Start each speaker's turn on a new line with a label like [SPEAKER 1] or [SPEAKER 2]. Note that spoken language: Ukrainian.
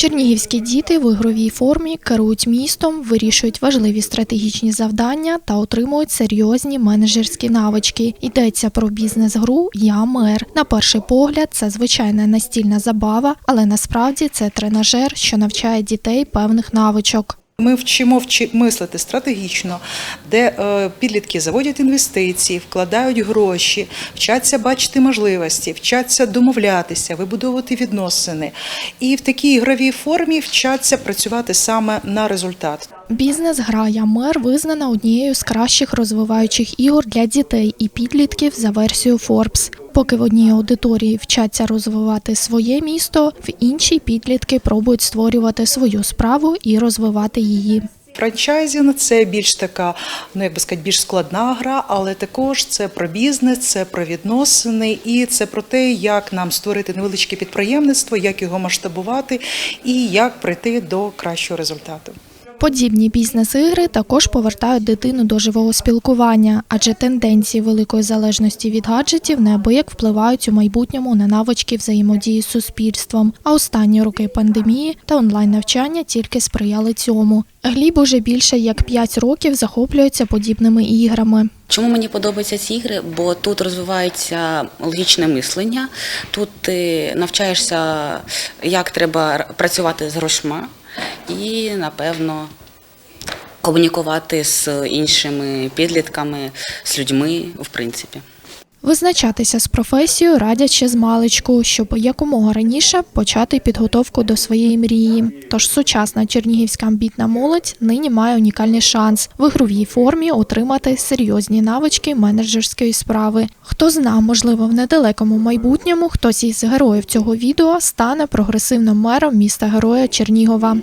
[SPEAKER 1] Чернігівські діти в ігровій формі керують містом, вирішують важливі стратегічні завдання та отримують серйозні менеджерські навички. Йдеться про бізнес-гру Я мер. На перший погляд, це звичайна настільна забава, але насправді це тренажер, що навчає дітей певних навичок.
[SPEAKER 2] Ми вчимо вчи- мислити стратегічно, де е, підлітки заводять інвестиції, вкладають гроші, вчаться бачити можливості, вчаться домовлятися, вибудовувати відносини. І в такій ігровій формі вчаться працювати саме на результат.
[SPEAKER 1] Бізнес-гра «Я мер» визнана однією з кращих розвиваючих ігор для дітей і підлітків за версією Forbes. Поки в одній аудиторії вчаться розвивати своє місто, в іншій підлітки пробують створювати свою справу і розвивати її.
[SPEAKER 2] Франчайзінг це більш така, ну як би сказати, більш складна гра, але також це про бізнес, це про відносини і це про те, як нам створити невеличке підприємництво, як його масштабувати і як прийти до кращого результату.
[SPEAKER 1] Подібні бізнес-ігри також повертають дитину до живого спілкування, адже тенденції великої залежності від гаджетів неабияк впливають у майбутньому на навички взаємодії з суспільством. А останні роки пандемії та онлайн-навчання тільки сприяли цьому. Гліб уже більше як 5 років захоплюється подібними іграми.
[SPEAKER 3] Чому мені подобаються ці ігри? Бо тут розвивається логічне мислення, тут ти навчаєшся, як треба працювати з грошма і, напевно, комунікувати з іншими підлітками, з людьми, в принципі.
[SPEAKER 1] Визначатися з професією радять ще з маличку, щоб якомога раніше почати підготовку до своєї мрії. Тож сучасна чернігівська амбітна молодь нині має унікальний шанс в ігровій формі отримати серйозні навички менеджерської справи. Хто зна, можливо, в недалекому майбутньому хтось із героїв цього відео стане прогресивним мером міста Героя Чернігова.